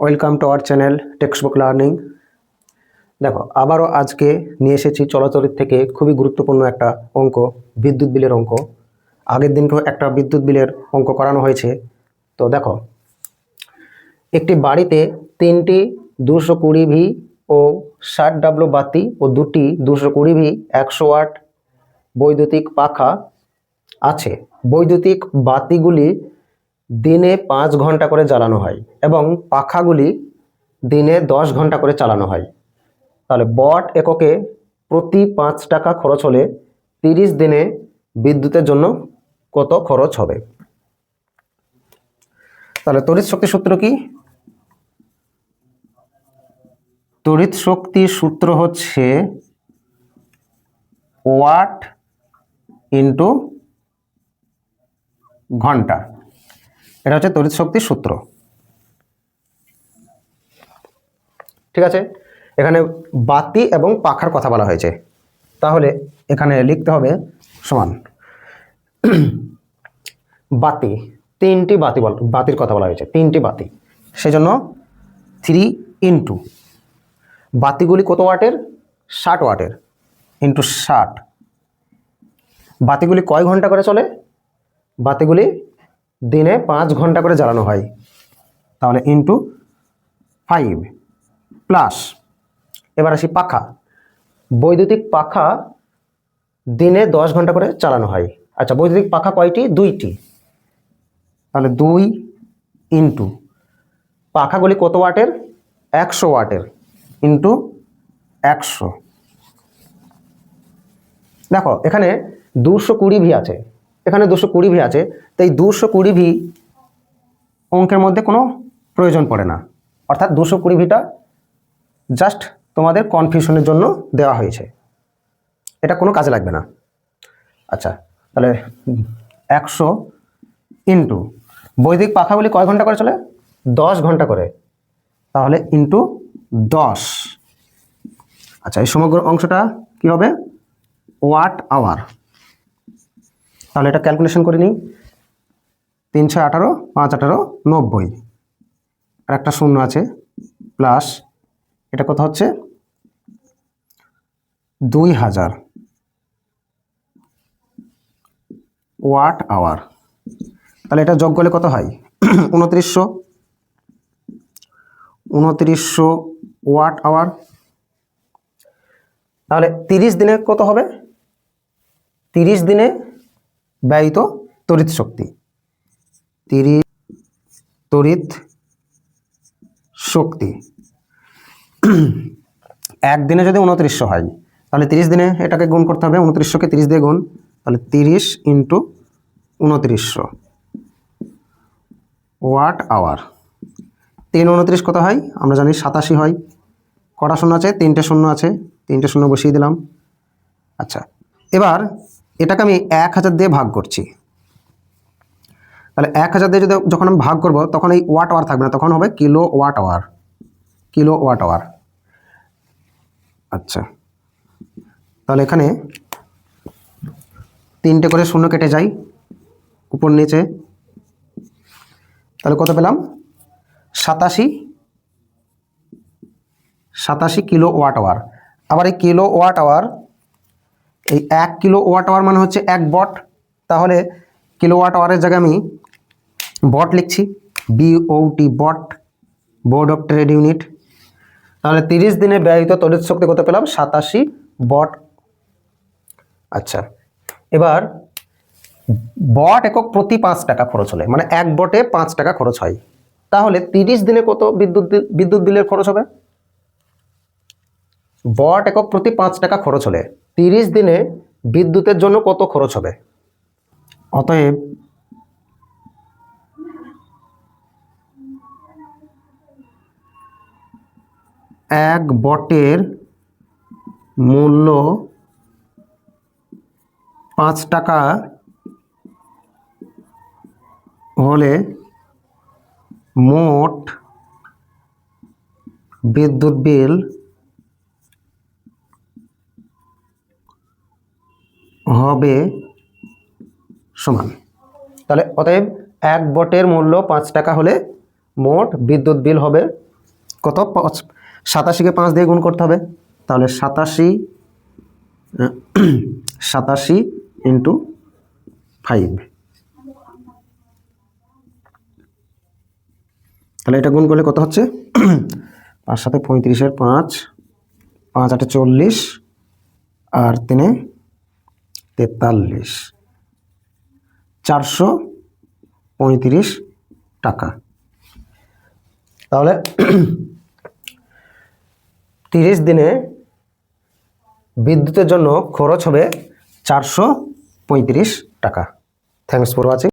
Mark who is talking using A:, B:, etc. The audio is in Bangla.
A: Welcome to our channel textbook learning. দেখো, আবারও আজকে নিয়ে এসেছি চলাচলের থেকে খুবই গুরুত্বপূর্ণ একটা অঙ্ক, বিদ্যুৎ বিলের অঙ্ক। আগের দিনকেও একটা বিদ্যুৎ বিলের অঙ্ক করানো হয়েছে। তো দেখো, একটি বাড়িতে তিনটি দুশো কুড়ি ভি ও ষাট ডাব্লু বাতি ও দুটি দুশো কুড়ি ভি একশো ওয়াট বৈদ্যুতিক পাখা আছে। বৈদ্যুতিক বাতিগুলি দিনে পাঁচ ঘণ্টা করে জ্বালানো হয় এবং পাখাগুলি দিনে দশ ঘণ্টা করে চালানো হয়। তাহলে বট এককে প্রতি পাঁচ টাকা খরচ হলে তিরিশ দিনে বিদ্যুতের জন্য কত খরচ হবে? তাহলে তড়িৎ শক্তি সূত্র কি? তড়িৎ শক্তির সূত্র হচ্ছে ওয়াট ইন্টু ঘণ্টা। এটা হচ্ছে তড়িৎ শক্তির সূত্র। ঠিক আছে? এখানে বাতি এবং পাখার কথা বলা হয়েছে। তাহলে এখানে লিখতে হবে সমান। বাতি, তিনটি বাতি বল, বাতির কথা বলা হয়েছে, তিনটি বাতি। সেজন্য থ্রি ইন্টু বাতিগুলি কত ওয়াটের? ষাট ওয়াটের। ইন্টু ষাট। বাতিগুলি কয় ঘণ্টা করে চলে? বাতিগুলি দিনে পাঁচ ঘণ্টা করে জ্বালানো হয়। তাহলে ইন্টু ফাইভ প্লাস এবার আসি পাখা। বৈদ্যুতিক পাখা দিনে দশ ঘণ্টা করে চালানো হয়। আচ্ছা বৈদ্যুতিক পাখা কয়টি? দুইটি। তাহলে দুই ইন্টু পাখাগুলি কত ওয়াটের? একশো ওয়াটের ইন্টু একশো। দেখো, এখানে দুশো কুড়ি ভি আছে। এখানে দুশো কুড়ি ভি আছে তো এই দুশো কুড়ি ভি অঙ্কের মধ্যে কোনো প্রয়োজন পড়ে না। অর্থাৎ দুশো কুড়ি ভিটা জাস্ট তোমাদের কনফিউশনের জন্য দেওয়া হয়েছে। এটা কোনো কাজে লাগবে না। আচ্ছা তাহলে একশো ইন্টু বৈদিক পাখাগুলি কয় ঘণ্টা করে চলে? দশ ঘণ্টা করে। তাহলে ইন্টু দশ। আচ্ছা এই সমগ্র অংশটা কি হবে? ওয়াট আওয়ার তাহলে এটা ক্যালকুলেশন করে নিই। তিন ছয় আঠারো, পাঁচ আঠারো, নব্বই। আর একটা শূন্য আছে প্লাস এটা কত হচ্ছে? দুই হাজার। ওয়াট আওয়ার তাহলে এটা যোগ করলে কত হয়? উনত্রিশশো। উনত্রিশশো ওয়াট আওয়ার তাহলে তিরিশ দিনে কত হবে? তিরিশ দিনে ব্যয়িত তড়িৎ শক্তি। তিরিশ তড়িৎ শক্তি। একদিনে যদি উনত্রিশশো হয়, তাহলে তিরিশ দিনে এটাকে গুণ করতে হবে, উনত্রিশশোকে তিরিশ দিয়ে গুণ, তাহলে তিরিশ ইন্টু উনত্রিশশো। Watt hour. তিন উনত্রিশ কত হয়? আমরা জানি সাতাশি হয়। কটা শূন্য আছে? তিনটে শূন্য আছে। তিনটে শূন্য বসিয়ে দিলাম। আচ্ছা এবার এটাকে আমি এক হাজার দিয়ে ভাগ করছি। তাহলে এক হাজার দিয়ে যদি যখন আমি ভাগ করব, তখন এই ওয়াট আওয়ার থাকবে না, তখন হবে kilowatt hour kilowatt hour আচ্ছা। তাহলে এখানে তিনটে করে শূন্য কেটে যাই, উপর নিচে। তাহলে কত পেলাম? সাতাশি সাতাশি কিলো ওয়াট আওয়ার আবার এই কিলো ওয়াট আওয়ার এই এক কিলো ওয়াট আওয়ার মানে হচ্ছে এক বট তাহলে কিলো ওয়াট আওয়ারের জায়গায় আমি বট লিখছি B O T BOT board of trade unit তাহলে তিরিশ দিনে ব্যয়িত তড়িৎ শক্তি কত পেলাম? সাতাশি বট আচ্ছা এবার বট একক প্রতি পাঁচ টাকা খরচ হলে মানে এক বটে পাঁচ টাকা খরচ হয়। তাহলে তিরিশ দিনে কত বিদ্যুৎ বিদ্যুৎ বিলের খরচ হবে? বট একক প্রতি পাঁচ টাকা খরচ হলে তিরিশ দিনে বিদ্যুতের জন্য কত খরচ হবে? অতএব এক বটের মূল্য পাঁচ টাকা হলে মোট বিদ্যুৎ বিল হবে সমান। তাহলে অতএব এক বটের মূল্য পাঁচ টাকা হলে মোট বিদ্যুৎ বিল হবে কত? পাঁচ সাতাশিকে পাঁচ দিয়ে গুণ করতে হবে। তাহলে সাতাশি সাতাশি ইন্টু ফাইভ। তাহলে এটা গুণ করলে কত হচ্ছে? পাঁচ সাথে পঁয়ত্রিশের পাঁচ পাঁচ আটে চল্লিশ, আর তিনে তেতাল্লিশ। চারশো পঁয়ত্রিশ টাকা। তাহলে তিরিশ দিনে বিদ্যুতের জন্য খরচ হবে চারশো পঁয়ত্রিশ টাকা। Thanks for watching